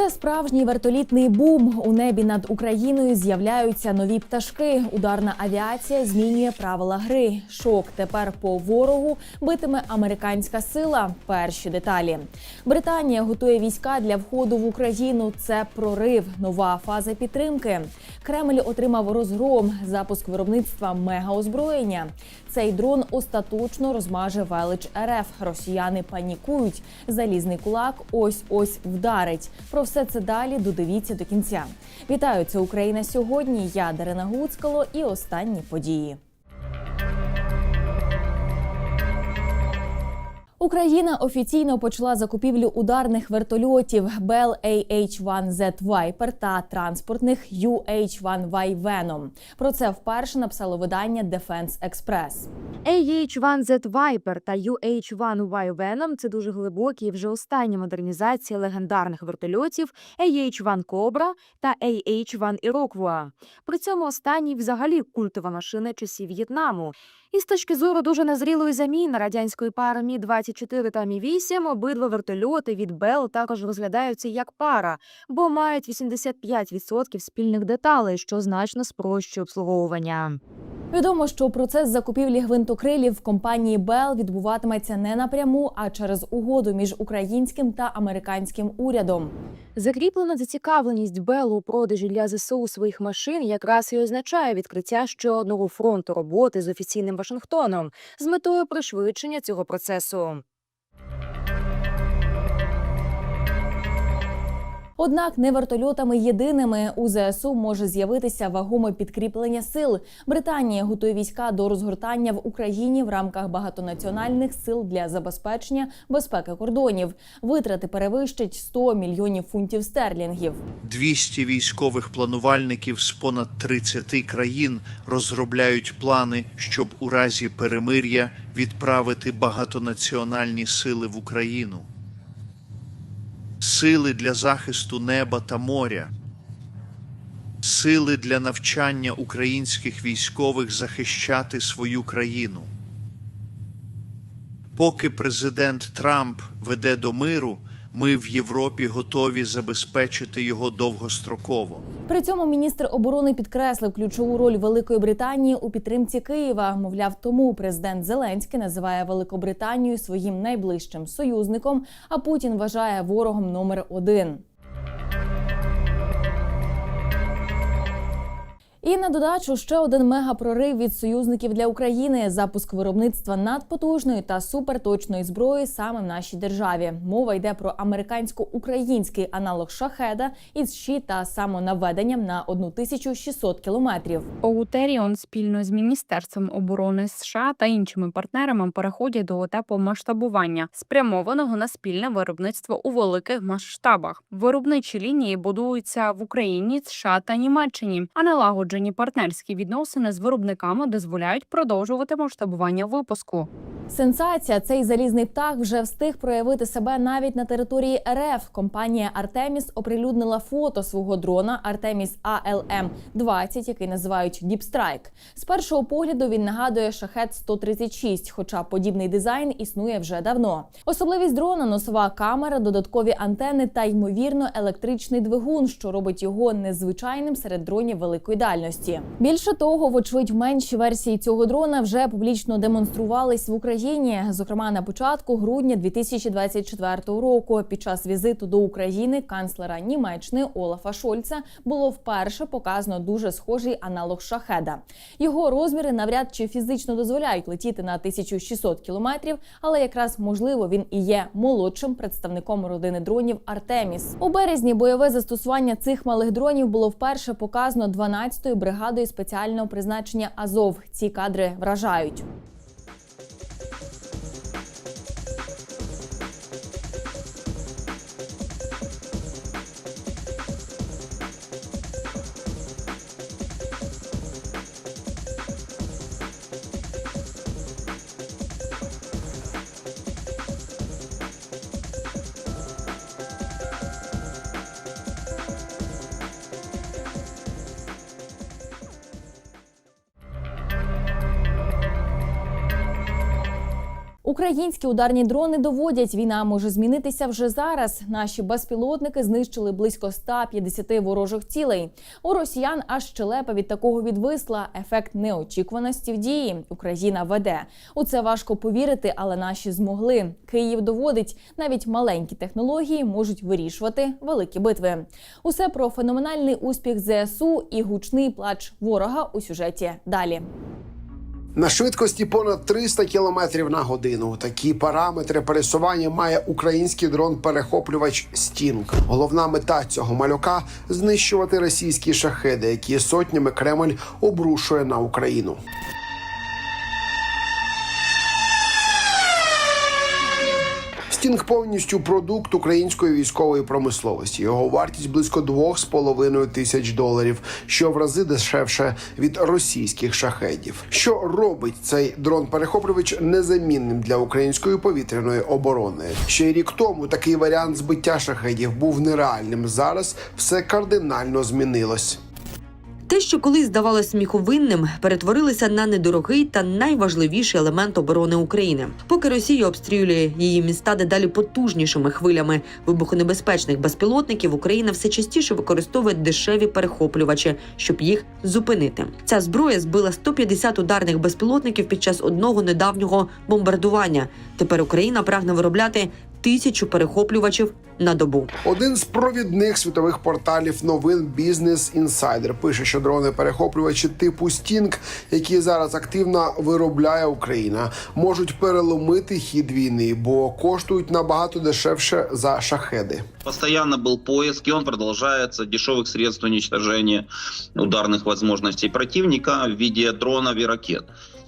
Це справжній вертолітний бум. У небі над Україною з'являються нові пташки. Ударна авіація змінює правила гри. Шок тепер по ворогу битиме американська сила. Перші деталі. Британія готує війська для входу в Україну. Це прорив, нова фаза підтримки. Кремль отримав розгром, запуск виробництва мегаозброєння. Цей дрон остаточно розмаже велич РФ. Росіяни панікують. Залізний кулак ось ось вдарить. Про все це далі додивіться до кінця. Вітаю, це Україна сьогодні. Я Дарина Гуцкало і останні події. Україна офіційно почала закупівлю ударних вертольотів Bell AH-1Z Viper та транспортних UH-1Y Venom. Про це вперше написало видання Defense Express. AH-1Z Viper та UH-1Y Venom – це дуже глибокі і вже остання модернізація легендарних вертольотів AH-1 Cobra та AH-1 Iroquois. При цьому останній взагалі культова машина часів В'єтнаму. І з точки зору дуже незрілої заміни радянської пари Мі-24 та Мі-8 обидва вертольоти від Bell також розглядаються як пара, бо мають 85% спільних деталей, що значно спрощує обслуговування. Відомо, що процес закупівлі гвинтокрилів в компанії Bell відбуватиметься не напряму, а через угоду між українським та американським урядом. Закріплена зацікавленість Белу у продажі для ЗСУ своїх машин якраз і означає відкриття ще одного фронту роботи з офіційним Вашингтоном з метою пришвидшення цього процесу. Однак не вертольотами єдиними у ЗСУ може з'явитися вагоме підкріплення сил. Британія готує війська до розгортання в Україні в рамках багатонаціональних сил для забезпечення безпеки кордонів. Витрати перевищать 100 мільйонів фунтів стерлінгів. 200 військових планувальників з понад 30 країн розробляють плани, щоб у разі перемир'я відправити багатонаціональні сили в Україну. Сили для захисту неба та моря. Сили для навчання українських військових захищати свою країну. Поки президент Трамп веде до миру, ми в Європі готові забезпечити його довгостроково. При цьому міністр оборони підкреслив ключову роль Великої Британії у підтримці Києва. Мовляв, тому президент Зеленський називає Великобританію своїм найближчим союзником, а Путін вважає ворогом номер один. І на додачу ще один мегапрорив від союзників для України запуск виробництва надпотужної та суперточної зброї саме в нашій державі. Мова йде про американсько-український аналог шахеда із щит та самонаведенням на 1600 кілометрів. Оутеріон спільно з Міністерством оборони США та іншими партнерами переходять до етапу масштабування, спрямованого на спільне виробництво у великих масштабах. Виробничі лінії будуються в Україні, США та Німеччині, а налагоджені партнерські відносини з виробниками дозволяють продовжувати масштабування випуску. Сенсація цей залізний птах вже встиг проявити себе навіть на території РФ. Компанія Артеміс оприлюднила фото свого дрона Артеміс АЛМ 20 який називають Strike. З першого погляду він нагадує шахет 136 хоча подібний дизайн існує вже давно. Особливість дрона носова камера, додаткові антени та ймовірно електричний двигун, що робить його незвичайним серед дронів великої дальності. Більше того, вочевидь, менші версії цього дрона вже публічно демонструвались в Україні. Зокрема, на початку грудня 2024 року, під час візиту до України канцлера Німеччини Олафа Шольца було вперше показано дуже схожий аналог шахеда. Його розміри навряд чи фізично дозволяють летіти на 1600 кілометрів, але якраз можливо він і є молодшим представником родини дронів Артеміс. У березні бойове застосування цих малих дронів було вперше показано 12-ю бригадою спеціального призначення Азов. Ці кадри вражають. Українські ударні дрони доводять, війна може змінитися вже зараз. Наші безпілотники знищили близько 150 ворожих цілей. У росіян аж щелепа від такого відвисла. Ефект неочікуваності в дії. Україна веде. У це важко повірити, але наші змогли. Київ доводить, навіть маленькі технології можуть вирішувати великі битви. Усе про феноменальний успіх ЗСУ і гучний плач ворога у сюжеті далі. На швидкості понад 300 км на годину. Такі параметри пересування має український дрон-перехоплювач Стінг. Головна мета цього малюка знищувати російські шахеди, які сотнями Кремль обрушує на Україну. Стінг повністю продукт української військової промисловості. Його вартість близько 2,5 тисяч доларів, що в рази дешевше від російських шахедів. Що робить цей дрон-перехоплювач незамінним для української повітряної оборони? Ще рік тому такий варіант збиття шахедів був нереальним. Зараз все кардинально змінилось. Те, що колись здавалось сміховинним, перетворилося на недорогий та найважливіший елемент оборони України. Поки Росія обстрілює її міста дедалі потужнішими хвилями вибухонебезпечних безпілотників, Україна все частіше використовує дешеві перехоплювачі, щоб їх зупинити. Ця зброя збила 150 ударних безпілотників під час одного недавнього бомбардування. Тепер Україна прагне виробляти тисячу перехоплювачів на добу. Один з провідних світових порталів новин Business Insider пише, що дрони-перехоплювачі типу Стінг, які зараз активно виробляє Україна, можуть переломити хід війни, бо коштують набагато дешевше за шахеди. Постоянно был поиск, и он продолжается дешевых средств уничтожения ударных возможностей противника в виде дронов и ракет.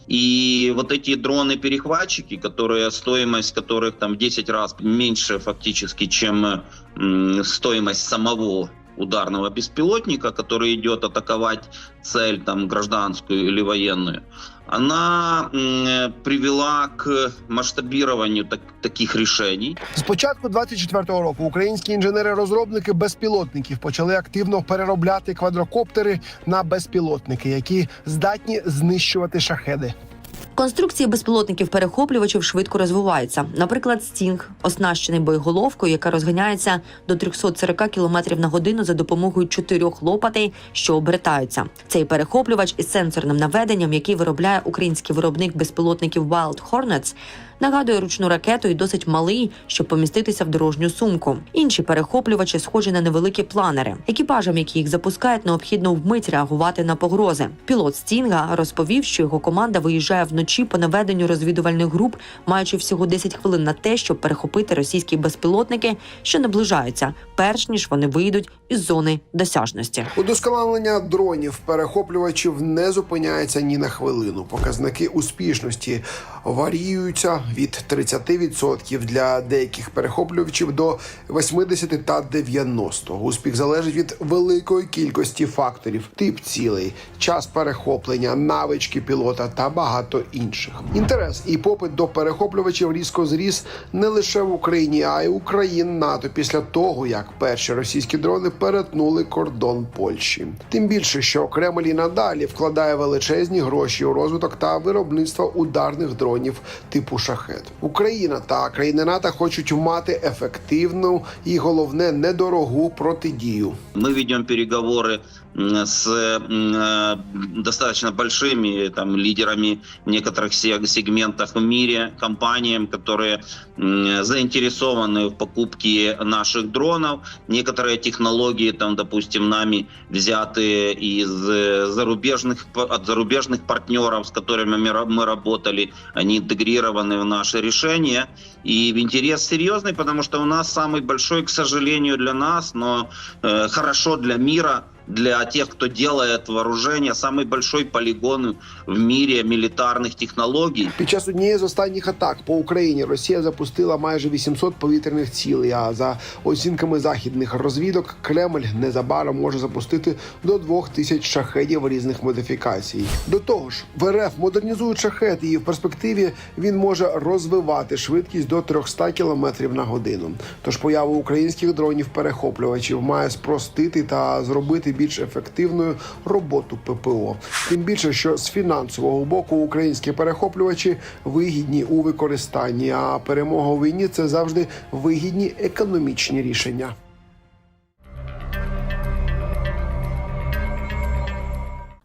И вот эти дроны-перехватчики, которые стоимость которых там в 10 раз меньше фактически, чем стоимость самого ударного беспилотника, который идет атаковать цель там гражданскую или военную, она привела к масштабированию так- таких решений. З початку 24-го року українські інженери-розробники безпілотників почали активно переробляти квадрокоптери на безпілотники, які здатні знищувати шахеди. Конструкції безпілотників перехоплювачів швидко розвиваються. Наприклад, Стінг оснащений боєголовкою, яка розганяється до 340 км на годину за допомогою чотирьох лопатей, що обертаються. Цей перехоплювач із сенсорним наведенням, який виробляє український виробник безпілотників Wild Hornets, нагадує ручну ракету і досить малий, щоб поміститися в дорожню сумку. Інші перехоплювачі схожі на невеликі планери. Екіпажам, які їх запускають, необхідно вмить реагувати на погрози. Пілот Стінга розповів, що його команда виїжджає вночі по наведенню розвідувальних груп, маючи всього 10 хвилин на те, щоб перехопити російські безпілотники, що наближаються, перш ніж вони вийдуть із зони досяжності. Удосконалення дронів перехоплювачів не зупиняється ні на хвилину. Показники успішності варіюються від 30% для деяких перехоплювачів до 80 та 90. Успіх залежить від великої кількості факторів, тип цілей, час перехоплення, навички пілота та багато інших. Інтерес і попит до перехоплювачів різко зріс не лише в Україні, а й у країн НАТО після того, як перші російські дрони перетнули кордон Польщі. Тим більше, що Кремль і надалі вкладає величезні гроші у розвиток та виробництво ударних дронів типу шахет. Україна та країни НАТО хочуть мати ефективну і головне недорогу протидію. Ми ведем переговоры м, с э, достаточно большими там, лидерами в некоторых се- сегментах в мире, компаниями, которые заинтересованы в покупке наших дронов. Некоторые технологии, там, допустим, нами взяты из э, зарубежных, от зарубежных партнеров, с которыми мы работали, они интегрированы в наши решения. И интерес серьезный, потому что у нас самый большой, к сожалению, для нас, но э, хорошо для мира, для тех, кто делает вооружение, самый большой полигон в мире милитарных технологий. Під час однієї з останніх атак по Україні Росія запустила майже 800 повітряних цілей. А за оцінками західних розвідок, Кремль незабаром може запустити до 2000 шахедів різних модифікацій. До того ж, в РФ модернізують шахет, і в перспективі він може розвивати швидкість до 300 км на годину. Тож поява українських дронів перехоплювачів має спростити та зробити більш ефективною роботу ППО. Тим більше, що з фінансового боку українські перехоплювачі вигідні у використанні, а перемога у війні це завжди вигідні економічні рішення.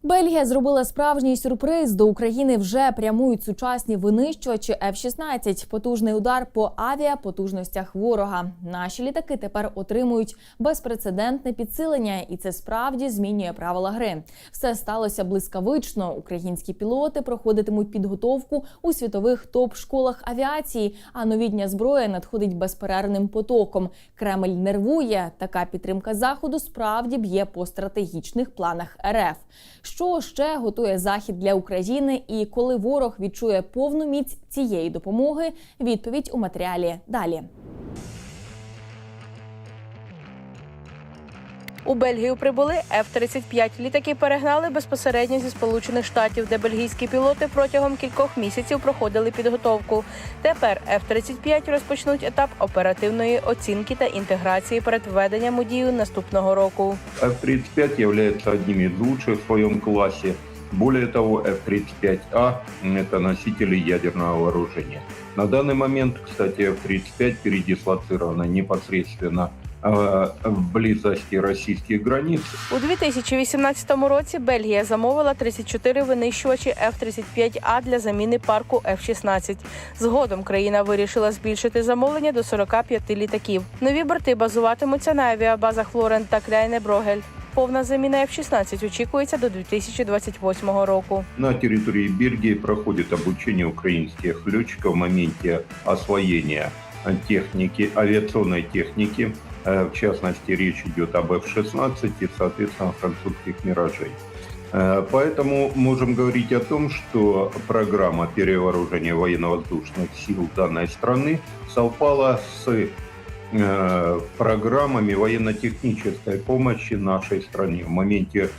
Бельгія зробила справжній сюрприз. До України вже прямують сучасні винищувачі F-16. Потужний удар по авіапотужностях ворога. Наші літаки тепер отримують безпрецедентне підсилення, і це справді змінює правила гри. Все сталося блискавично. Українські пілоти проходитимуть підготовку у світових топ-школах авіації. А новітня зброя надходить безперервним потоком. Кремль нервує. Така підтримка заходу справді б'є по стратегічних планах РФ. Що ще готує захід для України, і коли ворог відчує повну міць цієї допомоги? Відповідь у матеріалі далі. У Бельгію прибули F-35. Літаки перегнали безпосередньо зі Сполучених Штатів, де бельгійські пілоти протягом кількох місяців проходили підготовку. Тепер F-35 розпочнуть етап оперативної оцінки та інтеграції перед введенням у дію наступного року. F-35 является одним из лучших в своем классе. Более того, F-35А – это носители ядерного вооружения. На данный момент, кстати, F-35 передислоцирована непосредственно в близости российских границ. У 2018 році Бельгія замовила 34 винищувачі F-35А для заміни парку F-16. Згодом країна вирішила збільшити замовлення до 45 літаків. Нові борти базуватимуться на авіабазах Флорен та Кляйне Брогель. Повна заміна F-16 очікується до 2028 року. На территории Бельгии проходит обучение украинских летчиков в моменте освоения техники, авиационной техники. Э, В частности, речь идет об F-16 и, соответственно, французских «Миражей». Э, Поэтому можем говорить о том, что программа перевооружения военно-воздушных сил данной страны совпала с э, программами военно-технической помощи нашей стране в моменте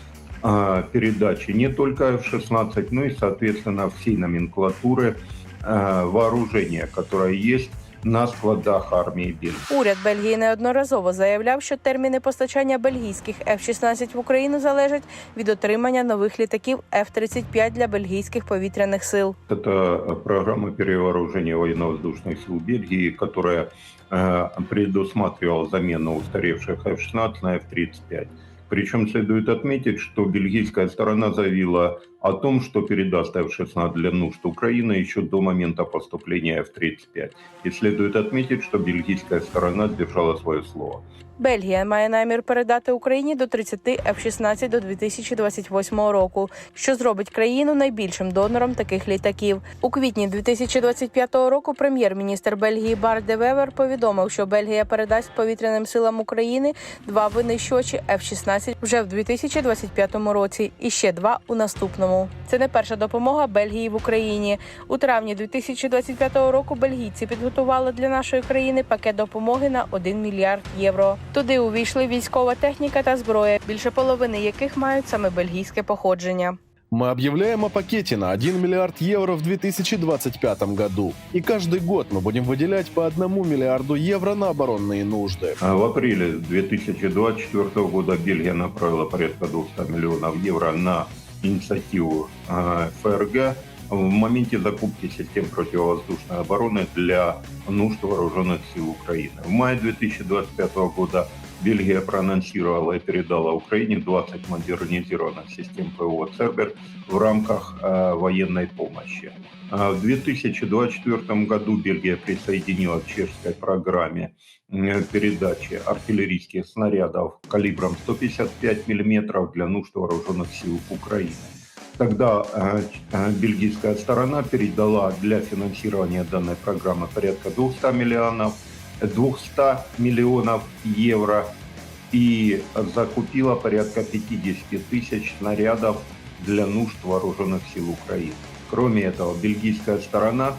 э, передачи не только F-16, но и, соответственно, всей номенклатуры вооружения, которое есть на складах армии Бельгии. Уряд Бельгії неодноразово заявляв, що терміни постачання бельгійських F-16 в Україну залежать від отримання нових літаків F-35 для бельгійських повітряних сил. Это э, программа перевооружения военно-воздушных сил Бельгии, которая э, предусматривала замену устаревших F-16 на F-35. Причем следует отметить, что бельгийская сторона заявила о том, что передаст F-16 для нужд Украины еще до момента поступления F-35. И следует отметить, что бельгийская сторона сдержала свое слово. Бельгія має намір передати Україні до 30 F-16 до 2028 року, що зробить країну найбільшим донором таких літаків. У квітні 2025 року прем'єр-міністр Бельгії Бар де Вевер повідомив, що Бельгія передасть повітряним силам України два винищувачі F-16 вже в 2025 році і ще два у наступному. Це не перша допомога Бельгії в Україні. У травні 2025 року бельгійці підготували для нашої країни пакет допомоги на 1 мільярд євро. Туди увійшли військова техніка та зброя, більше половини яких мають саме бельгійське походження. Мы объявляем о пакете на 1 миллиард евро в 2025 году. И каждый год мы будем выделять по 1 миллиарду евро на оборонные нужды. А В апреле 2024 года Бельгия направила порядка 200 миллионов евро на инициативу э, ФРГ в моменте закупки систем противовоздушной обороны для нужд вооруженных сил Украины. В мае 2025 года Бельгия проанонсировала и передала Украине 20 модернизированных систем ПВО «Цербер» в рамках э, военной помощи. А В 2024 году Бельгия присоединила к чешской программе э, передачи артиллерийских снарядов калибром 155 мм для нужд вооруженных сил Украины. Тогда э, э, бельгийская сторона передала для финансирования данной программы порядка 200 миллионов, 200 миллионов евро и закупила порядка 50 тысяч снарядов для нужд вооруженных сил Украины. Кроме этого, бельгийская сторона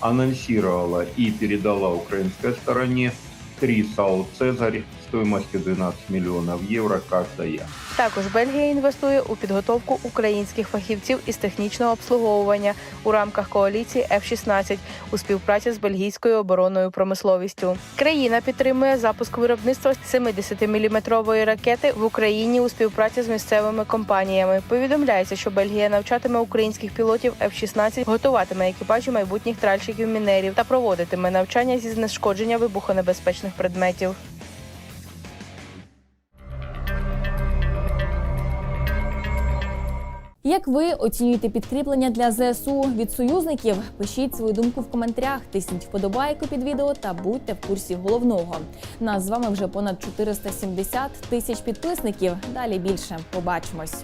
анонсировала и передала украинской стороне три САУ «Цезарь» стоимостью 12 миллионов евро каждая. Також Бельгія інвестує у підготовку українських фахівців із технічного обслуговування у рамках коаліції F-16 у співпраці з бельгійською оборонною промисловістю. Країна підтримує запуск виробництва 70-мм ракети в Україні у співпраці з місцевими компаніями. Повідомляється, що Бельгія навчатиме українських пілотів F-16, готуватиме екіпажі майбутніх тральщиків мінерів та проводитиме навчання зі знешкодження вибухонебезпечних предметів. Як ви оцінюєте підкріплення для ЗСУ від союзників? Пишіть свою думку в коментарях, тисніть вподобайку під відео та будьте в курсі головного. Нас з вами вже понад 470 тисяч підписників. Далі більше. Побачимось.